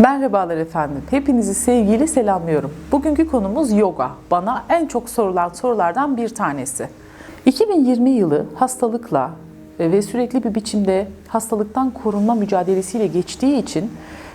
Merhabalar efendim. Hepinizi sevgiyle selamlıyorum. Bugünkü konumuz yoga. Bana en çok sorulan sorulardan bir tanesi. 2020 yılı hastalıkla ve sürekli bir biçimde hastalıktan korunma mücadelesiyle geçtiği için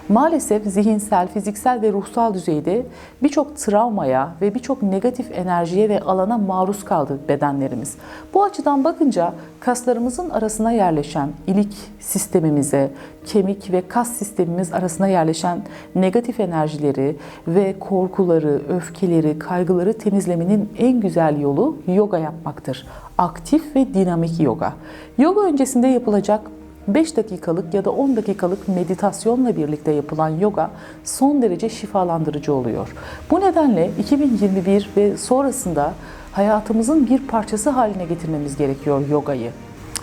maalesef zihinsel, fiziksel ve ruhsal düzeyde birçok travmaya ve birçok negatif enerjiye ve alana maruz kaldı bedenlerimiz. Bu açıdan bakınca kaslarımızın arasına yerleşen ilik sistemimize, kemik ve kas sistemimiz arasına yerleşen negatif enerjileri ve korkuları, öfkeleri, kaygıları temizlemenin en güzel yolu yoga yapmaktır. Aktif ve dinamik yoga. Yoga öncesinde yapılacak 5 dakikalık ya da 10 dakikalık meditasyonla birlikte yapılan yoga son derece şifalandırıcı oluyor. Bu nedenle 2021 ve sonrasında hayatımızın bir parçası haline getirmemiz gerekiyor yogayı.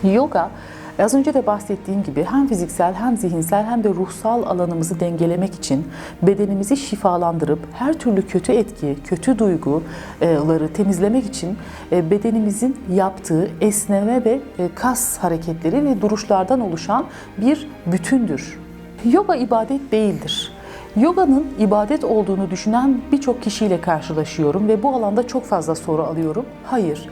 Yoga Az önce de bahsettiğim gibi hem fiziksel hem zihinsel hem de ruhsal alanımızı dengelemek için bedenimizi şifalandırıp her türlü kötü etki, kötü duyguları temizlemek için e, bedenimizin yaptığı esneme ve e, kas hareketleri ve duruşlardan oluşan bir bütündür. Yoga ibadet değildir. Yoga'nın ibadet olduğunu düşünen birçok kişiyle karşılaşıyorum ve bu alanda çok fazla soru alıyorum. Hayır.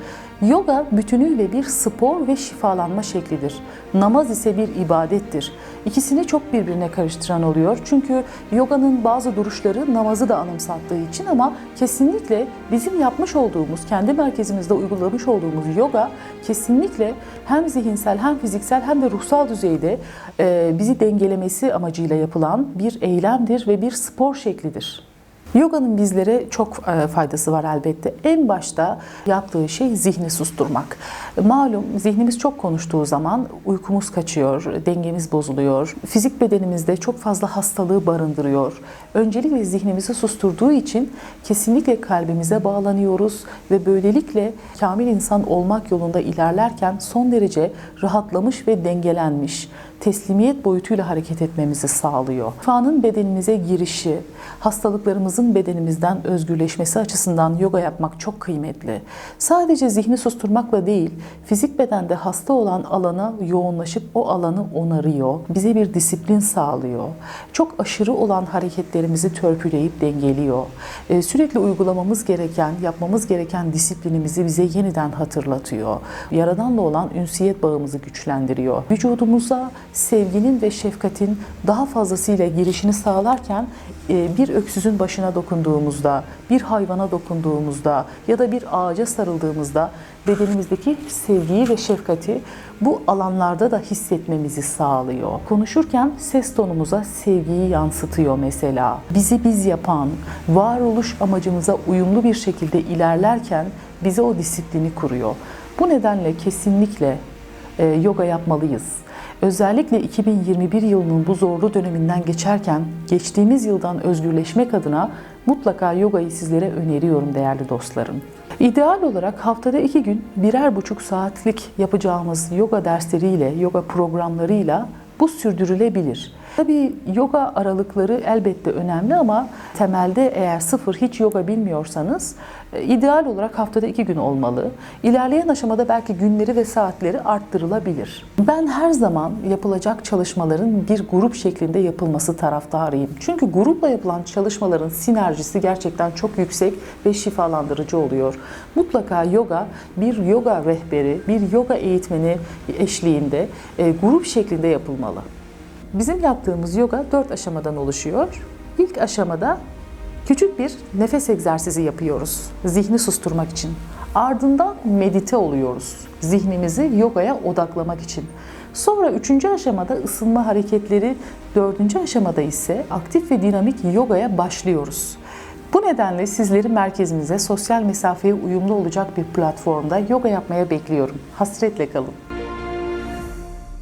Yoga bütünüyle bir spor ve şifalanma şeklidir. Namaz ise bir ibadettir. İkisini çok birbirine karıştıran oluyor. Çünkü yoganın bazı duruşları namazı da anımsattığı için ama kesinlikle bizim yapmış olduğumuz, kendi merkezimizde uygulamış olduğumuz yoga kesinlikle hem zihinsel hem fiziksel hem de ruhsal düzeyde e, bizi dengelemesi amacıyla yapılan bir eylemdir ve bir spor şeklidir. Yoga'nın bizlere çok e, faydası var elbette. En başta yaptığı şey zihni susturmak. Malum zihnimiz çok konuştuğu zaman uykumuz kaçıyor, dengemiz bozuluyor. Fizik bedenimizde çok fazla hastalığı barındırıyor. Öncelikle zihnimizi susturduğu için kesinlikle kalbimize bağlanıyoruz ve böylelikle kamil insan olmak yolunda ilerlerken son derece rahatlamış ve dengelenmiş teslimiyet boyutuyla hareket etmemizi sağlıyor. Şifanın bedenimize girişi, hastalıklarımızın bedenimizden özgürleşmesi açısından yoga yapmak çok kıymetli. Sadece zihni susturmakla değil, fizik bedende hasta olan alana yoğunlaşıp o alanı onarıyor, bize bir disiplin sağlıyor. Çok aşırı olan hareketlerimizi törpüleyip dengeliyor. Ee, sürekli uygulamamız gereken, yapmamız gereken disiplinimizi bize yeniden hatırlatıyor. Yaradanla olan ünsiyet bağımızı güçlendiriyor. Vücudumuza sevginin ve şefkatin daha fazlasıyla girişini sağlarken e, bir öksüzün başına dokunduğumuzda, bir hayvana dokunduğumuzda ya da bir ağaca sarıldığımızda bedenimizdeki sevgiyi ve şefkati bu alanlarda da hissetmemizi sağlıyor. Konuşurken ses tonumuza sevgiyi yansıtıyor mesela. Bizi biz yapan, varoluş amacımıza uyumlu bir şekilde ilerlerken bize o disiplini kuruyor. Bu nedenle kesinlikle e, yoga yapmalıyız. Özellikle 2021 yılının bu zorlu döneminden geçerken geçtiğimiz yıldan özgürleşmek adına mutlaka yogayı sizlere öneriyorum değerli dostlarım. İdeal olarak haftada iki gün birer buçuk saatlik yapacağımız yoga dersleriyle, yoga programlarıyla bu sürdürülebilir. Tabii yoga aralıkları elbette önemli ama temelde eğer sıfır hiç yoga bilmiyorsanız e, ideal olarak haftada iki gün olmalı. İlerleyen aşamada belki günleri ve saatleri arttırılabilir. Ben her zaman yapılacak çalışmaların bir grup şeklinde yapılması taraftarıyım. Çünkü grupla yapılan çalışmaların sinerjisi gerçekten çok yüksek ve şifalandırıcı oluyor. Mutlaka yoga bir yoga rehberi, bir yoga eğitmeni eşliğinde e, grup şeklinde yapılmalı. Bizim yaptığımız yoga dört aşamadan oluşuyor. İlk aşamada küçük bir nefes egzersizi yapıyoruz zihni susturmak için. Ardından medite oluyoruz zihnimizi yogaya odaklamak için. Sonra üçüncü aşamada ısınma hareketleri, dördüncü aşamada ise aktif ve dinamik yogaya başlıyoruz. Bu nedenle sizleri merkezimize sosyal mesafeye uyumlu olacak bir platformda yoga yapmaya bekliyorum. Hasretle kalın.